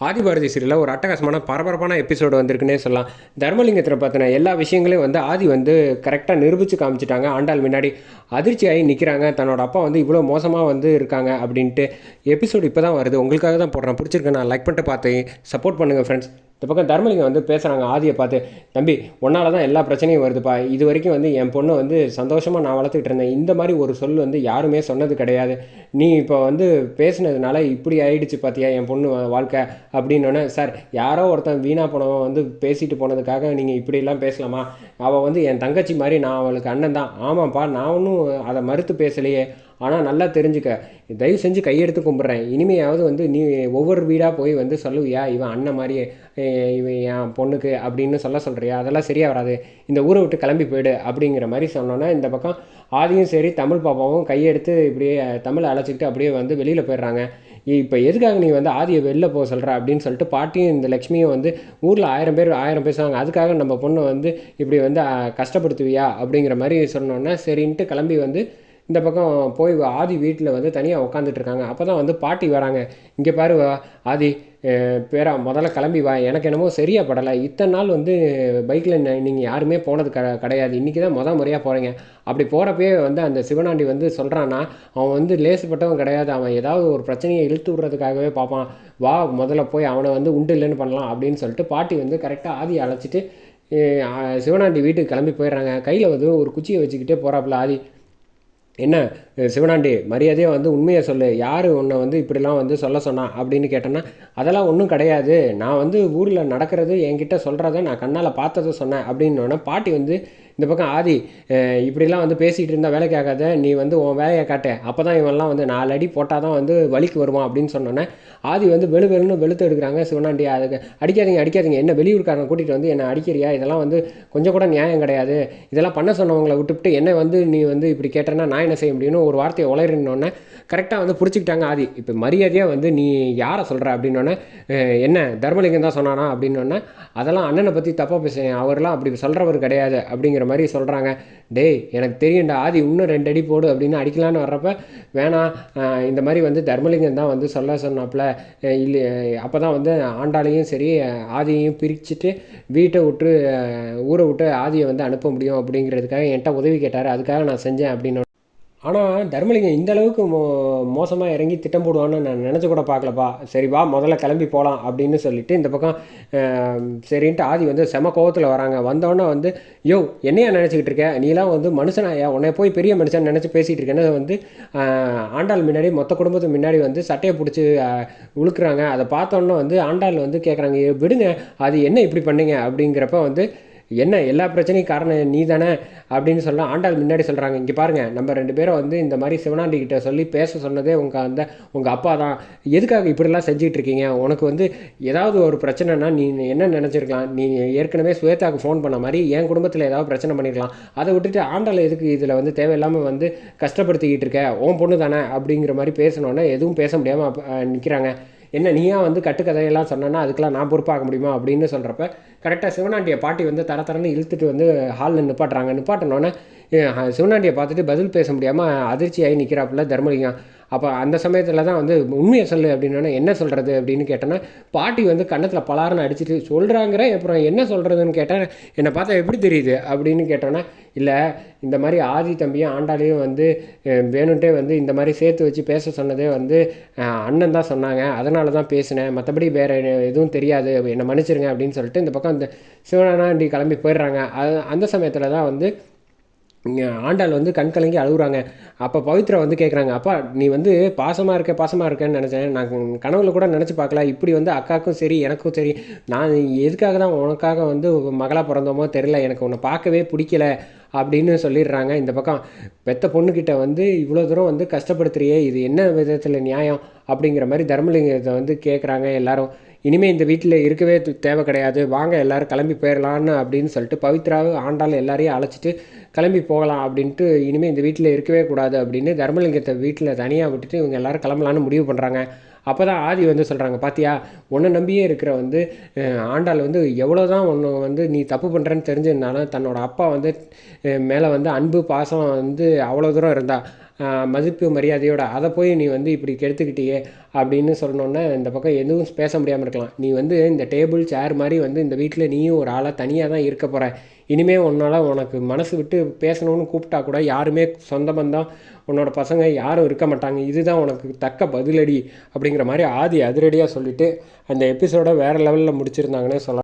ஆதிபாரதி சீரியலில் ஒரு அட்டகாசமான பரபரப்பான எபிசோடு வந்திருக்குன்னே சொல்லலாம். தர்மலிங்கத்தில் பார்த்தின எல்லா விஷயங்களையும் வந்து ஆதி வந்து கரெக்டாக நிரூபித்து காமிச்சிட்டாங்க. ஆண்டாள் முன்னாடி அதிர்ச்சியாகி நிற்கிறாங்க தன்னோட அப்பா வந்து இவ்வளோ மோசமாக வந்து இருக்காங்க அப்படின்ட்டு எபிசோடு இப்போ தான் வருது. உங்களுக்காக தான் போடுறேன். பிடிச்சிருக்கேன் நான் லைக் பண்ணிட்டு பார்த்து சப்போர்ட் பண்ணுங்கள் ஃப்ரெண்ட்ஸ் இந்த பக்கம் தர்மலிங்கம் வந்து பேசுகிறாங்க ஆதியை பார்த்து தம்பி உன்னால தான் எல்லா பிரச்சனையும் வருதுப்பா. இது வரைக்கும் வந்து என் பொண்ணு வந்து சந்தோஷமாக நான் வளர்த்துக்கிட்டு இருந்தேன். இந்த மாதிரி ஒரு சொல் வந்து யாருமே சொன்னது கிடையாது. நீ இப்போ வந்து பேசினதுனால இப்படி ஆயிடுச்சு பார்த்தியா என் பொண்ணு வாழ்க்கை? அப்படின்னோடனே சார் யாரோ ஒருத்தன் வீணாக போனவன் வந்து பேசிட்டு போனதுக்காக நீங்கள் இப்படிலாம் பேசலாமா? அவள் வந்து என் தங்கச்சி மாதிரி நான் அவளுக்கு அண்ணன் தான். ஆமாப்பா நான் ஒன்றும் அதை மறுத்து பேசலையே. ஆனால் நல்லா தெரிஞ்சுக்க. தயவு செஞ்சு கையெடுத்து கும்பிட்றேன். இனிமையாவது வந்து நீ ஒவ்வொரு வீடாக போய் வந்து சொல்லுவியா? இவன் அண்ணன் மாதிரி இவன் என் பொண்ணுக்கு அப்படின்னு சொல்ல சொல்கிறியா அதெல்லாம் சரியாக வராது. இந்த ஊரை விட்டு கிளம்பி போயிடு அப்படிங்கிற மாதிரி சொன்னோன்னா இந்த பக்கம் ஆதியும் சரி தமிழ் பாப்பாவும் கையெடுத்து இப்படியே தமிழ் அழைச்சிக்கிட்டு அப்படியே வந்து வெளியில் போயிடுறாங்க. இப்போ எதுக்காக நீ வந்து ஆதியை வெளில போக சொல்கிற அப்படின்னு சொல்லிட்டு பாட்டியும் இந்த லக்ஷ்மியும் வந்து ஊரில் ஆயிரம் பேர் ஆயிரம் பேசுவாங்க அதுக்காக நம்ம பொண்ணை வந்து இப்படி வந்து கஷ்டப்படுத்துவியா அப்படிங்கிற மாதிரி சொன்னோன்னா சரின்ட்டு கிளம்பி வந்து இந்த பக்கம் போய் ஆதி வீட்டில் வந்து தனியாக உட்காந்துட்டு இருக்காங்க. அப்போ தான் வந்து பாட்டி வராங்க. இங்கே பாரு ஆதி பேரா முதல்ல கிளம்பி வா. எனக்கு என்னமோ சரியா படலை. இத்தனை நாள் வந்து பைக்கில் நீங்கள் யாருமே போனது க கிடையாது. இன்றைக்கி தான் மொதல் முறையாக போகிறீங்க. அப்படி போகிறப்பே வந்து அந்த சிவனாண்டி வந்து சொல்கிறான்னா அவன் வந்து லேசுப்பட்டவன் கிடையாது. அவன் ஏதாவது ஒரு பிரச்சனையை இழுத்து விடுறதுக்காகவே பார்ப்பான். வா முதல்ல போய் அவனை வந்து உண்டு இல்லைன்னு பண்ணலாம் அப்படின்னு சொல்லிட்டு பாட்டி வந்து கரெக்டாக ஆதி அழைச்சிட்டு சிவனாண்டி வீட்டுக்கு கிளம்பி போயிடுறாங்க. கையில் வந்து ஒரு குச்சியை வச்சுக்கிட்டே போகிறாப்புல ஆதி. என்ன? சிவனாண்டி மரியாதையாக வந்து உண்மையை சொல்லு. யார் உன்னை வந்து இப்படிலாம் வந்து சொல்ல சொன்னா அப்படின்னு கேட்டேன்னா அதெல்லாம் ஒன்றும் கிடையாது. நான் வந்து ஊரில் நடக்கிறது என்கிட்ட சொல்கிறத நான் கண்ணால் பார்த்ததை சொன்னேன். அப்படின்னோடனே பாட்டி வந்து இந்த பக்கம் ஆதி இப்படிலாம் வந்து பேசிகிட்டு இருந்தால் வேலைக்கு ஆகாத நீ வந்து உன் வேலையை காட்டு. அப்போ தான் இவன்லாம் வந்து நாலு அடி போட்டால் தான் வந்து வலிக்கு வருவான். அப்படின்னு சொன்னோன்னே ஆதி வந்து வெளு வெளுன்னு வெளுத்து எடுக்கிறாங்க சிவனாண்டி. அதுக்கு அடிக்காதீங்க அடிக்காதீங்க. என்ன வெளியூர்காரனை கூட்டிகிட்டு வந்து என்னை அடிக்கிறியா? இதெல்லாம் வந்து கொஞ்சம் கூட நியாயம் கிடையாது. இதெல்லாம் பண்ண சொன்னவங்களை விட்டுவிட்டு என்ன வந்து நீ வந்து இப்படி கேட்டேன்னா நான் என்ன செய்ய முடியும்னு ஒரு வார்த்தையை உளறினோடனே கரெக்டாக வந்து பிடிச்சிக்கிட்டாங்க ஆதி. இப்போ மரியாதையாக வந்து நீ யாரை சொல்கிற அப்படின்னோடனே என்ன தர்மலிங்கம் தான் சொன்னானா? அப்படின்னோடனே அதெல்லாம் அண்ணனை பற்றி தப்பாக பேசுகிறேன் அவரெல்லாம் அப்படி சொல்கிறவர் கிடையாது. அப்படிங்கிற மாதிரி சொல்கிறாங்க டேய் எனக்கு தெரியும்டா ஆதி இன்னும் ரெண்டு அடி போடு அப்படின்னு அடிக்கலான்னு வர்றப்ப வேணாம் இந்த மாதிரி வந்து தர்மலிங்கம் தான் வந்து சொல்ல சொன்னாப்புல இல்லை அப்போ தான் வந்து ஆண்டாளையும் சரி ஆதியையும் பிரிச்சுட்டு வீட்டை விட்டு ஊரை விட்டு ஆதியை வந்து அனுப்ப முடியும் அப்படிங்கிறதுக்காக என்கிட்ட உதவி கேட்டார். அதுக்காக நான் செஞ்சேன் அப்படின்னு ஆனால் தர்மலிங்கம் இந்த அளவுக்கு மோ மோசமாக இறங்கி திட்டம் போடுவான்னு நான் நினச்சி கூட பார்க்கலப்பா. சரி வா முதல்ல கிளம்பி போகலாம் அப்படின்னு சொல்லிட்டு இந்த பக்கம் சரின்ட்டு ஆதி வந்து செம கோவத்தில் வராங்க. வந்தோடனே வந்து யோ என்னையா நினச்சிக்கிட்டு இருக்க? நீலாம் வந்து மனுஷனாயா? உன்னை போய் பெரிய மனுஷன் நினச்சி பேசிகிட்டு இருக்கேன்னு வந்து ஆண்டாள் முன்னாடி மொத்த குடும்பத்துக்கு முன்னாடி வந்து சட்டையை பிடிச்சி உழுக்குறாங்க. அதை பார்த்தோன்னே வந்து ஆண்டாள் வந்து கேட்குறாங்க விடுங்க அது என்ன இப்படி பண்ணுங்க? அப்படிங்கிறப்ப வந்து என்ன எல்லா பிரச்சனையும் காரணம் நீ தானே அப்படின்னு சொல்ல ஆண்டாள் முன்னாடி சொல்கிறாங்க இங்கே பாருங்கள் நம்ம ரெண்டு பேரும் வந்து இந்த மாதிரி சிவனாண்டி கிட்ட சொல்லி பேச சொன்னதே உங்கள் அந்த உங்கள் அப்பா தான். எதுக்காக இப்படிலாம் செஞ்சுட்டு இருக்கீங்க? உனக்கு வந்து ஏதாவது ஒரு பிரச்சனைனா நீ என்ன நினச்சிருக்கலாம்? நீ ஏற்கனவே ஸ்வேதாவுக்கு ஃபோன் பண்ண மாதிரி என் குடும்பத்தில் ஏதாவது பிரச்சனை பண்ணிருக்கலாம். அதை விட்டுட்டு ஆண்டாள் எதுக்கு இதில் வந்து தேவையில்லாமல் வந்து கஷ்டப்படுத்திக்கிட்டு இருக்க? உன் பொண்ணு தானே அப்படிங்கிற மாதிரி பேசினோன்னே எதுவும் பேச முடியாமல் நிற்கிறாங்க என்ன நீயா வந்து கட்டுக்கதையெல்லாம் சொன்னேன்னா அதுக்கெல்லாம் நான் பொறுப்பாக முடியுமா அப்படின்னு சொல்கிறப்ப கரெக்டாக சிவனாண்டிய பாட்டி வந்து தர தரன்னு இழுத்துட்டு வந்து ஹாலில் நிப்பாட்டுறாங்க. நிப்பாட்டினோன்னே சிவனாண்டியை பார்த்துட்டு பதில் பேச முடியாமல் அதிர்ச்சியாகி நிற்கிறாப்புல தர்மலிங்கம். அப்போ அந்த சமயத்தில் தான் வந்து உண்மையை சொல்லு அப்படின்னா என்ன சொல்கிறது அப்படின்னு கேட்டேன்னா பாட்டி வந்து கன்னத்தில் பலாருன்னு அடிச்சிட்டு சொல்கிறாங்கிற அப்புறம் என்ன சொல்கிறதுன்னு கேட்டேன் என்னை பார்த்தா எப்படி தெரியுது? அப்படின்னு கேட்டோன்னா இல்லை இந்த மாதிரி ஆதி தம்பியும் ஆண்டாளையும் வந்து வேணுன்ட்டே வந்து இந்த மாதிரி சேர்த்து வச்சு பேச சொன்னதே வந்து அண்ணன் தான் சொன்னாங்க. அதனால தான் பேசினேன். மற்றபடி வேறு எதுவும் தெரியாது. என்னை மன்னிச்சிருங்க அப்படின்னு சொல்லிட்டு இந்த பக்கம் இந்த சிவனாண்டி கிளம்பி போயிடுறாங்க. அது அந்த சமயத்தில் தான் வந்து ஆண்டாள் வந்து கண் கலங்கி அழுகுறாங்க. அப்போ பவித்ரா வந்து கேட்குறாங்க அப்பா நீ வந்து பாசமாக இருக்க பாசமாக இருக்கேன்னு நினச்சேன். நான் கனவுல கூட நினச்சி பார்க்கல. இப்படி வந்து அக்காவுக்கும் சரி எனக்கும் சரி. நான் எதுக்காக தான் உனக்காக வந்து மகளாக பிறந்தோமோ தெரில எனக்கு உன்னை பார்க்கவே பிடிக்கல. அப்படின்னு சொல்லிடுறாங்க இந்த பக்கம். பெத்த பொண்ணுக்கிட்ட வந்து இவ்வளோ தூரம் வந்து கஷ்டப்படுத்துறியே. இது என்ன விதத்தில் நியாயம்? அப்படிங்கிற மாதிரி தர்மலிங்கத்தை வந்து கேட்குறாங்க எல்லாரும். இனிமேல் இந்த வீட்டில் இருக்கவே தேவை கிடையாது. வாங்க எல்லாரும் கிளம்பி போயிடலான்னு அப்படின்னு சொல்லிட்டு பவித்ராவும் ஆண்டாள் எல்லாரையும் அழைச்சிட்டு கிளம்பி போகலாம் அப்படின்ட்டு இனிமேல் இந்த வீட்டில் இருக்கவே கூடாது அப்படின்னு தர்மலிங்கத்தை வீட்டில் தனியாக விட்டுட்டு இவங்க எல்லோரும் கிளம்பலான்னு முடிவு பண்ணுறாங்க அப்போ தான் ஆதி வந்து சொல்கிறாங்க பாத்தியா உன்னை நம்பியே இருக்கிற வந்து ஆண்டாள் வந்து எவ்வளோ தான் ஒன்று வந்து நீ தப்பு பண்ணுறேன்னு தெரிஞ்சிருந்தாலும் தன்னோட அப்பா வந்து மேலே வந்து அன்பு பாசம் வந்து அவ்வளோ தூரம் இருந்தா மதிப்பு மரியாதையோட அதை போய் நீ வந்து இப்படி கெடுத்துக்கிட்டியே அப்படின்னு சொன்னோன்னே இந்த பக்கம் எதுவும் பேச முடியாமல் இருக்கலாம். நீ வந்து இந்த டேபிள் சேர் மாதிரி வந்து இந்த வீட்டில் நீயும் ஒரு ஆளாக தனியாக தான் இருக்க போகிற இனிமேல் உன்னால் உனக்கு மனசு விட்டு பேசணும்னு கூப்பிட்டா கூட யாருமே சொந்த பந்தம் உன்னோட பசங்க யாரும் இருக்க மாட்டாங்க. இதுதான் உனக்கு தக்க பதிலடி அப்படிங்கிற மாதிரி ஆதி அதிரடியாக சொல்லிவிட்டு அந்த எபிசோட வேறு லெவலில் முடிச்சிருந்தாங்கன்னே சொல்லலாம்.